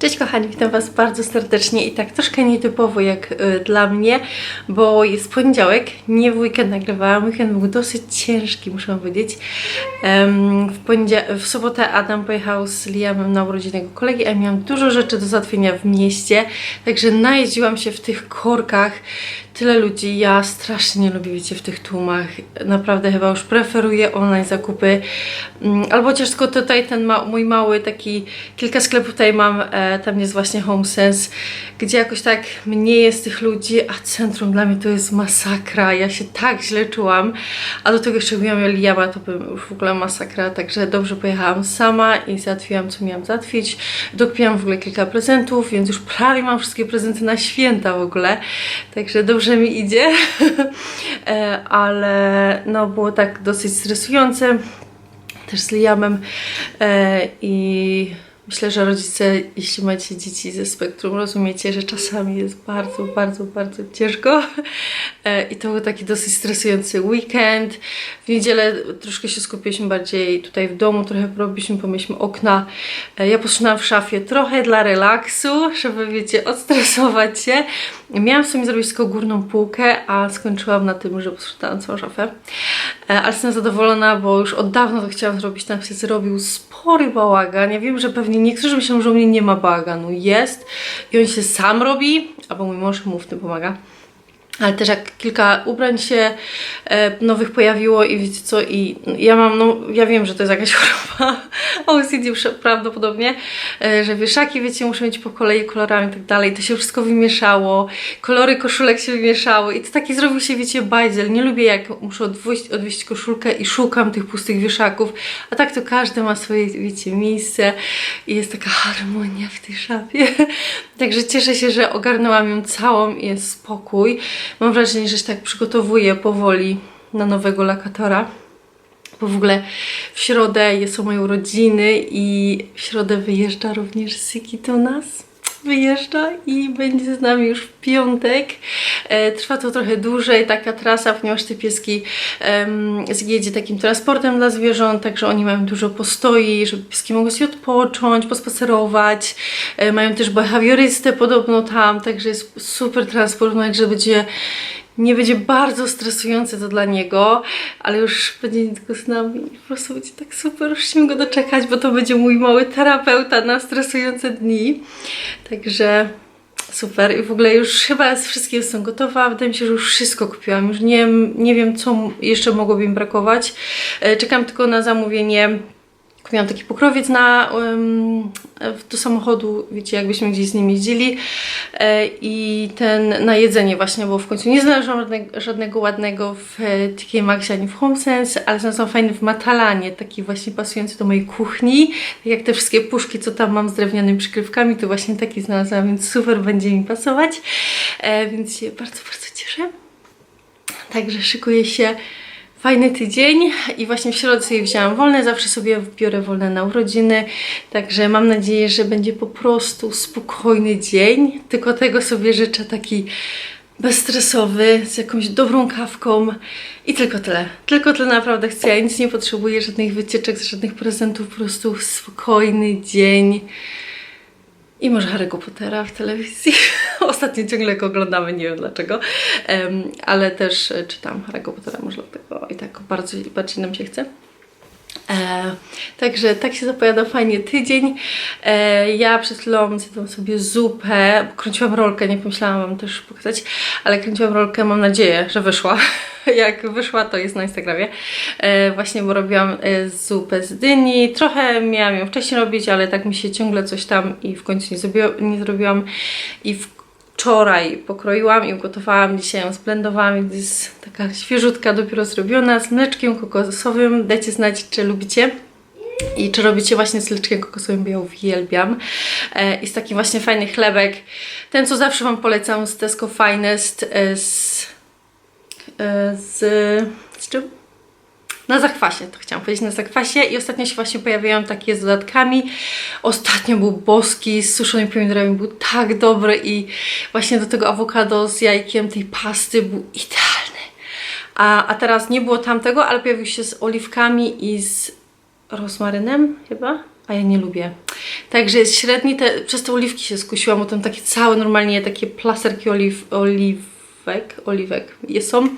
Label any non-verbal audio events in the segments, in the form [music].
Cześć kochani, witam Was bardzo serdecznie i tak troszkę nietypowo jak y, dla mnie, bo jest poniedziałek, nie w weekend nagrywałam, weekend był dosyć ciężki, muszę powiedzieć. Em, w, w sobotę Adam pojechał z Liamem na urodziny jego kolegi, a miałam dużo rzeczy do załatwienia w mieście, także najeździłam się w tych korkach, tyle ludzi, ja strasznie nie lubię, wiecie, w tych tłumach, naprawdę chyba już preferuję online zakupy, Mm, albo chociaż tylko tutaj ten ma, mój mały taki, kilka sklepów tutaj mam, e, tam jest właśnie HomeSense, gdzie jakoś tak mniej jest tych ludzi, a centrum dla mnie to jest masakra, ja się tak źle czułam, a do tego jeszcze miałam Liama, to bym już w ogóle masakra, także dobrze pojechałam sama i załatwiłam co miałam załatwić, dokupiłam w ogóle kilka prezentów, więc już prawie mam wszystkie prezenty na święta w ogóle, także dobrze mi idzie, [laughs] E, ale no było tak dosyć stresujące, też z Liamem e, i myślę, że rodzice, jeśli macie dzieci ze spektrum, rozumiecie, że czasami jest bardzo, bardzo, bardzo ciężko e, i to był taki dosyć stresujący weekend. W niedzielę troszkę się skupiliśmy bardziej tutaj w domu, trochę porobiliśmy, pomyliśmy okna. Ja postrzymałam w szafie trochę dla relaksu, żeby, wiecie, odstresować się. Miałam sobie zrobić tylko górną półkę, a skończyłam na tym, że posprzątałam całą szafę. E, Ale jestem zadowolona, bo już od dawna to chciałam zrobić. Tam się zrobił spory bałagan. Ja wiem, że pewnie niektórzy myślą, że u mnie nie ma bałaganu. Jest i on się sam robi, albo mój mąż mu w tym pomaga. Ale też jak kilka ubrań się e, nowych pojawiło i wiecie co, i ja mam, no ja wiem, że to jest jakaś [laughs] choroba OCD prawdopodobnie, e, że wieszaki, wiecie, muszę mieć po kolei kolorami i tak dalej, to się wszystko wymieszało, kolory koszulek się wymieszały i to taki zrobił się, wiecie, bajzel. Nie lubię jak muszę odwieźć, odwieźć koszulkę i szukam tych pustych wieszaków, a tak to każdy ma swoje, wiecie, miejsce i jest taka harmonia w tej szafie. [laughs] Także cieszę się, że ogarnęłam ją całą i jest spokój. Mam wrażenie, że się tak przygotowuję powoli na nowego lokatora. Bo w ogóle w środę są moje urodziny i w środę wyjeżdża również Siki do nas. Wyjeżdża i będzie z nami już w piątek. E, trwa to trochę dłużej, taka trasa, ponieważ te pieski em, zjedzie takim transportem dla zwierząt, także oni mają dużo postoi, żeby pieski mogły sobie odpocząć, pospacerować. E, mają też behawiorystę podobno tam, także jest super transport, także będzie nie będzie bardzo stresujące to dla niego, ale już będzie tylko z nami po prostu będzie tak super, już się go doczekać, bo to będzie mój mały terapeuta na stresujące dni. Także super i w ogóle już chyba z wszystkie są gotowa, wydaje mi się, że już wszystko kupiłam, już nie, nie wiem co jeszcze mogłoby mi brakować. E, Czekam tylko na zamówienie Kupiłam taki pokrowiec na, um, do samochodu, wiecie, jakbyśmy gdzieś z nim jeździli e, i ten na jedzenie właśnie, bo w końcu nie znalazłam żadnego, żadnego ładnego w e, TK Maxie ani w HomeSense, ale znalazłam fajny w Matalanie, taki właśnie pasujący do mojej kuchni, tak jak te wszystkie puszki, co tam mam z drewnianymi przykrywkami, to właśnie taki znalazłam, więc super będzie mi pasować, e, więc się bardzo, bardzo cieszę. Także szykuję się fajny tydzień i właśnie w środę sobie wzięłam wolne, zawsze sobie biorę wolne na urodziny, także mam nadzieję, że będzie po prostu spokojny dzień, tylko tego sobie życzę taki bezstresowy, z jakąś dobrą kawką i tylko tyle. Tylko tyle naprawdę chcę, ja nic nie potrzebuję, żadnych wycieczek, żadnych prezentów, po prostu spokojny dzień. I może Harry'ego Pottera w telewizji. [laughs] Ostatnio ciągle go oglądamy, nie wiem dlaczego. Em, ale też e, czytam Harry'ego Pottera, może dlatego i tak bardzo, bardziej nam się chce. E, także tak się zapowiada fajnie tydzień. E, ja przed chwilą zjadłam sobie zupę, kręciłam rolkę, nie pomyślałam wam też pokazać, ale kręciłam rolkę, mam nadzieję, że wyszła. [laughs] [laughs] Jak wyszła, to jest na Instagramie. E, właśnie, bo robiłam e, zupę z dyni. Trochę miałam ją wcześniej robić, ale tak mi się ciągle coś tam i w końcu nie, zrobiła, nie zrobiłam. I wczoraj pokroiłam i ugotowałam, dzisiaj ją zblendowałam, więc jest taka świeżutka, dopiero zrobiona, z mleczkiem kokosowym. Dajcie znać, czy lubicie. I czy robicie właśnie z mleczkiem kokosowym, bo ja uwielbiam. E, I z taki właśnie fajny chlebek. Ten, co zawsze Wam polecam z Tesco Finest, e, z, z, z czym? Na zakwasie, to chciałam powiedzieć, na zakwasie i ostatnio się właśnie pojawiają takie z dodatkami. Ostatnio był boski z suszonymi pomidorami, był tak dobry i właśnie do tego awokado z jajkiem tej pasty był idealny. A, a teraz nie było tamtego, ale pojawił się z oliwkami i z rozmarynem chyba, a ja nie lubię. Także średni te, przez te oliwki się skusiłam, bo tam takie całe normalnie takie plasterki oliw, oliwek, oliwek są,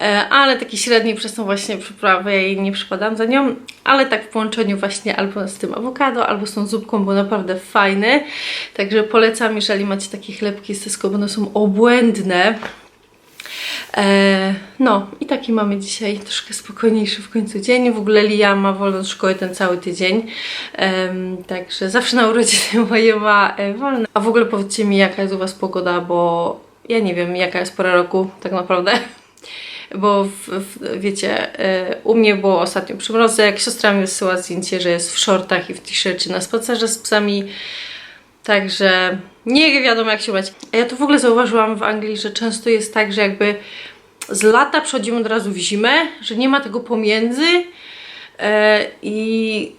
e, ale taki średni przez tą właśnie przyprawę i nie przypadam za nią, ale tak w połączeniu właśnie albo z tym awokado, albo z tą zupką, bo naprawdę fajny. Także polecam, jeżeli macie takie chlebki z Tesco, bo one są obłędne. E, no i taki mamy dzisiaj troszkę spokojniejszy w końcu dzień. W ogóle Lia ma wolną szkołę ten cały tydzień, także zawsze na urodziny [laughs] moje ma e, wolne. A w ogóle powiedzcie mi jaka jest u Was pogoda, bo ja nie wiem jaka jest pora roku tak naprawdę. Bo w, w, wiecie, e, u mnie było ostatnio przymrozek, siostra mi wysyła zdjęcie, że jest w shortach i w t-shircie na spacerze z psami. Także nie wiadomo jak się bać. A ja to w ogóle zauważyłam w Anglii, że często jest tak, że jakby z lata przechodzimy od razu w zimę, że nie ma tego pomiędzy e, i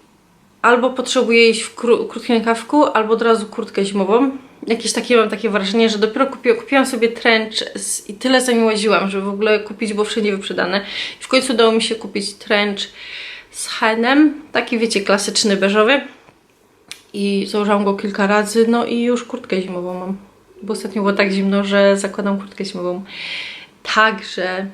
albo potrzebuję iść w kró- krótkim rękawku, albo od razu kurtkę zimową. Jakieś takie mam takie wrażenie, że dopiero kupi- kupiłam sobie trench z, i tyle za nim łaziłam, żeby w ogóle kupić, bo wszędzie wyprzedane. I w końcu udało mi się kupić trench z Henem, taki wiecie, klasyczny, beżowy i założyłam go kilka razy, no i już kurtkę zimową mam. Bo ostatnio było tak zimno, że zakładam kurtkę zimową. Także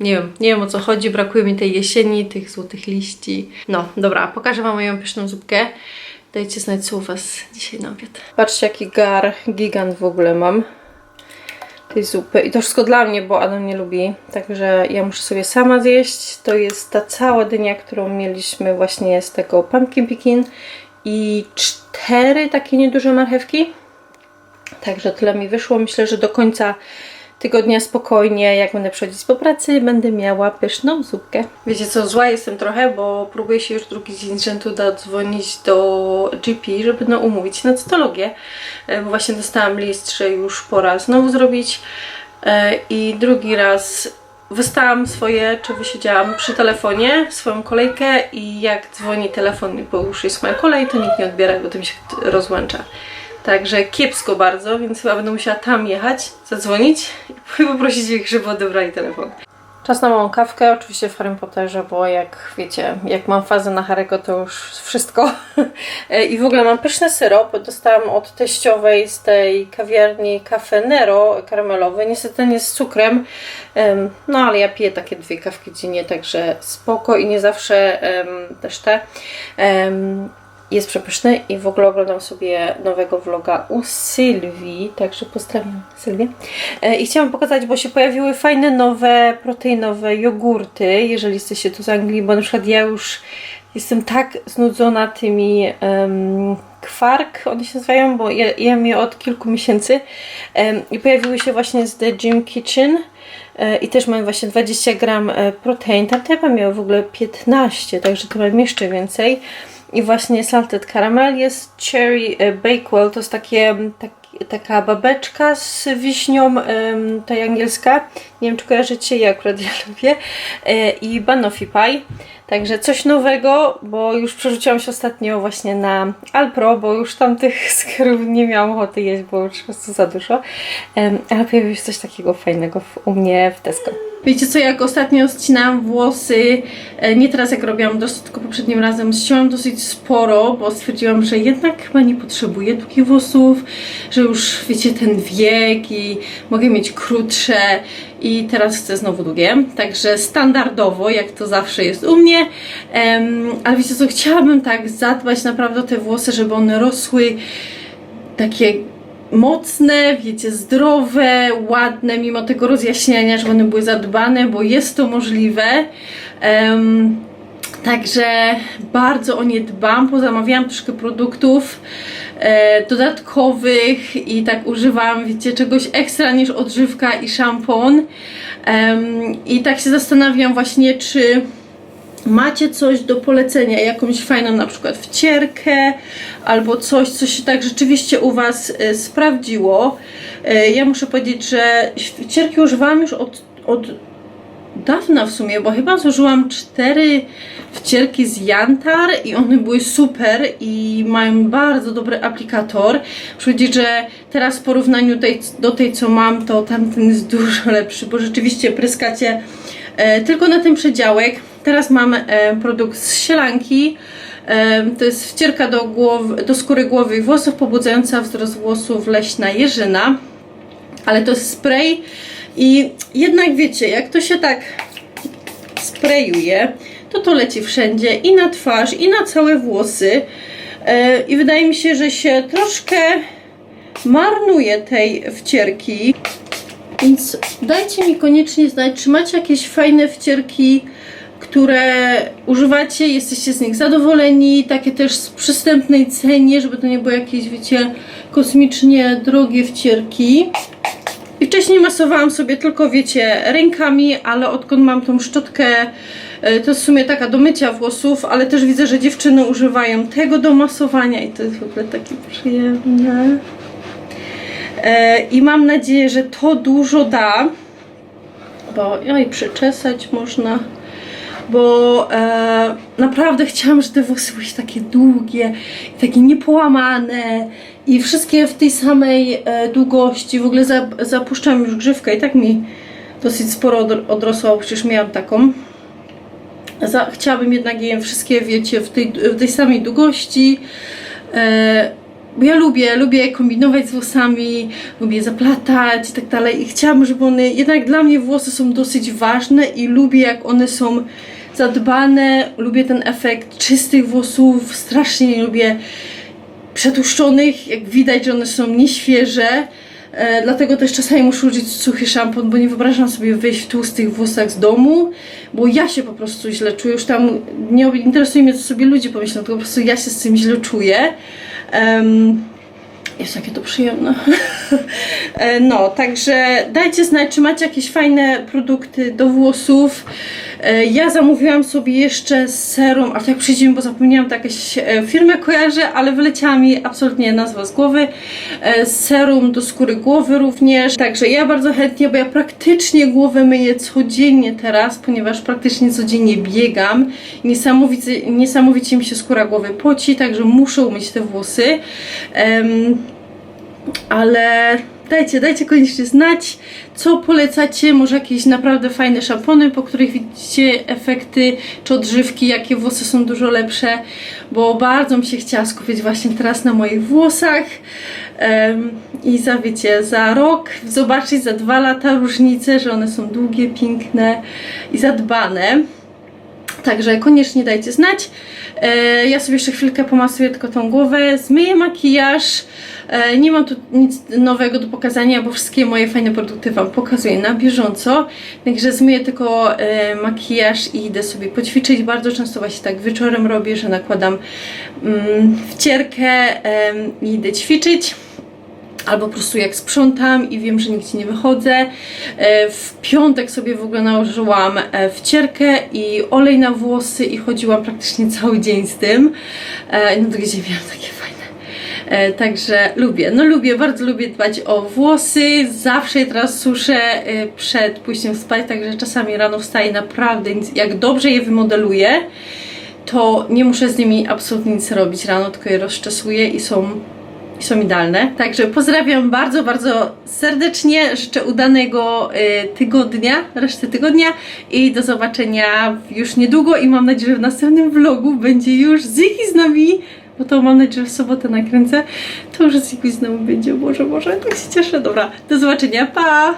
nie wiem, nie wiem o co chodzi, brakuje mi tej jesieni, tych złotych liści. No, dobra, pokażę Wam moją pyszną zupkę. Dajcie znać, co u Was dzisiaj na obiad. Patrzcie, jaki gar gigant w ogóle mam tej zupy. I to wszystko dla mnie, bo Adam nie lubi. Także ja muszę sobie sama zjeść. To jest ta cała dynia, którą mieliśmy właśnie z tego pumpkin picking i cztery takie nieduże marchewki. Także tyle mi wyszło. Myślę, że do końca tygodnia spokojnie, jak będę przychodzić po pracy, będę miała pyszną zupkę. Wiecie co, zła jestem trochę, bo próbuję się już drugi dzień rzędu zadzwonić do GP, żeby no umówić na cytologię, e, bo właśnie dostałam list, że już pora znowu zrobić E, i drugi raz wystałam swoje, czy wysiedziałam przy telefonie swoją kolejkę i jak dzwoni telefon, bo już jest moja kolej, to nikt nie odbiera, bo to mi się rozłącza. Także kiepsko bardzo, więc chyba będę musiała tam jechać, zadzwonić i [laughs] poprosić ich, żeby odebrali telefon. Czas na małą kawkę, oczywiście w Harry Potterze, bo jak wiecie, jak mam fazę na Harry'ego, to już wszystko. [laughs] I w ogóle mam pyszny syrop, dostałam od teściowej z tej kawiarni Cafe Nero karamelowy. Niestety nie z cukrem, em, no ale ja piję takie dwie kawki dziennie, także spoko i nie zawsze też te. Jest przepyszny i w ogóle oglądam sobie nowego vloga u Sylwii, także pozdrawiam Sylwię. E, I chciałam pokazać, bo się pojawiły fajne nowe proteinowe jogurty, jeżeli jesteście tu z Anglii, bo na przykład ja już jestem tak znudzona tymi em, kwark, one się nazywają, bo ja jem je od kilku miesięcy em, i pojawiły się właśnie z The Gym Kitchen e, i też mają właśnie 20 gram e, protein, tam te chyba miały w ogóle 15, także to mam jeszcze więcej. I właśnie salted caramel jest cherry e, bakewell, to jest takie, tak, taka babeczka z wiśnią, em, ta angielska. Nie wiem, czy kojarzycie, ja akurat ja [laughs] lubię. E, I banoffee pie. Także coś nowego, bo już przerzuciłam się ostatnio właśnie na Alpro, bo już tam tych [laughs] skrów nie miałam ochoty jeść, bo już po prostu za dużo. Em, ale pojawiło się coś takiego fajnego w, u mnie w Tesco. Wiecie co, jak ostatnio ścinałam włosy, e, nie teraz jak robiłam dosyć, tylko poprzednim razem, ściąłam dosyć sporo, bo stwierdziłam, że jednak chyba nie potrzebuję długich włosów, że już wiecie ten wiek i mogę mieć krótsze i teraz chcę znowu długie, także standardowo, jak to zawsze jest u mnie, ale wiecie co, chciałabym tak zadbać naprawdę o te włosy, żeby one rosły takie mocne, wiecie, zdrowe, ładne, mimo tego rozjaśniania, żeby one były zadbane, bo jest to możliwe. Em, także bardzo o nie dbam, pozamawiałam troszkę produktów e, dodatkowych i tak używam, wiecie, czegoś ekstra niż odżywka i szampon. I tak się zastanawiam właśnie, czy macie coś do polecenia, jakąś fajną na przykład wcierkę albo coś, co się tak rzeczywiście u Was e, sprawdziło. E, ja muszę powiedzieć, że wcierki używałam już od, od dawna w sumie, bo chyba zużyłam cztery wcierki z Jantar i one były super i mają bardzo dobry aplikator. Muszę powiedzieć, że teraz w porównaniu tej, do tej co mam, to tamten jest dużo lepszy, bo rzeczywiście pryskacie tylko na ten przedziałek. Teraz mam e, produkt z sielanki Em, To jest wcierka do, do skóry głowy i włosów, pobudzająca wzrost włosów leśna jeżyna. Ale to jest spray i jednak wiecie, jak to się tak sprayuje, to to leci wszędzie i na twarz, i na całe włosy. E, I wydaje mi się, że się troszkę marnuje tej wcierki. Więc dajcie mi koniecznie znać, czy macie jakieś fajne wcierki, które używacie, jesteście z nich zadowoleni, takie też z przystępnej cenie, żeby to nie były jakieś, wiecie, kosmicznie drogie wcierki. I wcześniej masowałam sobie tylko, wiecie, rękami, ale odkąd mam tą szczotkę, e, to jest w sumie taka do mycia włosów, ale też widzę, że dziewczyny używają tego do masowania i to jest w ogóle takie przyjemne. E, I mam nadzieję, że to dużo da, bo oj, przyczesać można, bo e, naprawdę chciałam, żeby te włosy były takie długie, i takie niepołamane i wszystkie w tej samej e, długości. W ogóle za, zapuszczam już grzywkę i tak mi dosyć sporo od, odrosła, przecież miałam taką. Za, chciałabym jednak je wszystkie, wiecie, w tej, w tej samej długości. E, bo ja lubię, lubię kombinować z włosami, lubię zaplatać i tak dalej. I chciałabym, żeby one, jednak dla mnie włosy są dosyć ważne i lubię, jak one są zadbane. Lubię ten efekt czystych włosów, strasznie nie lubię przetłuszczonych, jak widać, że one są nieświeże. E, dlatego też czasami muszę użyć suchy szampon, bo nie wyobrażam sobie wyjść w tłustych włosach z domu, bo ja się po prostu źle czuję. Już tam nie interesuje mnie, co sobie ludzie pomyślą, tylko po prostu ja się z tym źle czuję. Ähm, jest jakie to przyjemne. [laughs] E, no, także dajcie znać, czy macie jakieś fajne produkty do włosów. E, Ja zamówiłam sobie jeszcze serum, a tak przyjdzie mi, bo zapomniałam tak jakąś e, firmę kojarzę, ale wyleciała mi absolutnie nazwa z głowy. Serum do skóry głowy również. Także ja bardzo chętnie, bo ja praktycznie głowę myję codziennie teraz, ponieważ praktycznie codziennie biegam. Niesamowicie, niesamowicie mi się skóra głowy poci, także muszę umyć te włosy. Em, ale dajcie, dajcie koniecznie znać, co polecacie, może jakieś naprawdę fajne szampony, po których widzicie efekty, czy odżywki, jakie włosy są dużo lepsze, bo bardzo mi się chciała skupić właśnie teraz na moich włosach. Em, i za, wiecie, za rok zobaczyć, za dwa lata różnicę, że one są długie, piękne i zadbane. Także koniecznie dajcie znać. E, ja sobie jeszcze chwilkę pomasuję tylko tą głowę, zmyję makijaż. E, nie mam tu nic nowego do pokazania, bo wszystkie moje fajne produkty Wam pokazuję na bieżąco. Także zmyję tylko e, makijaż i idę sobie poćwiczyć. Bardzo często właśnie tak wieczorem robię, że nakładam mm, wcierkę em, i idę ćwiczyć albo po prostu jak sprzątam i wiem, że nigdzie nie wychodzę. E, W piątek sobie w ogóle nałożyłam e, wcierkę i olej na włosy i chodziłam praktycznie cały dzień z tym. E, No to gdzie miałam takie fajne. Także lubię, no lubię, bardzo lubię dbać o włosy. Zawsze je teraz suszę przed pójściem spać, także czasami rano wstaję naprawdę, jak dobrze je wymodeluję, to nie muszę z nimi absolutnie nic robić rano, tylko je rozczesuję i są i są idealne. Także pozdrawiam bardzo, bardzo serdecznie. Życzę udanego y, tygodnia, reszty tygodnia i do zobaczenia już niedługo i mam nadzieję, że w następnym vlogu będzie już Ziki z nami, bo to mam nadzieję, że w sobotę nakręcę. To już Ziki z nami będzie, Boże, Boże, tak się cieszę. Dobra, do zobaczenia, pa!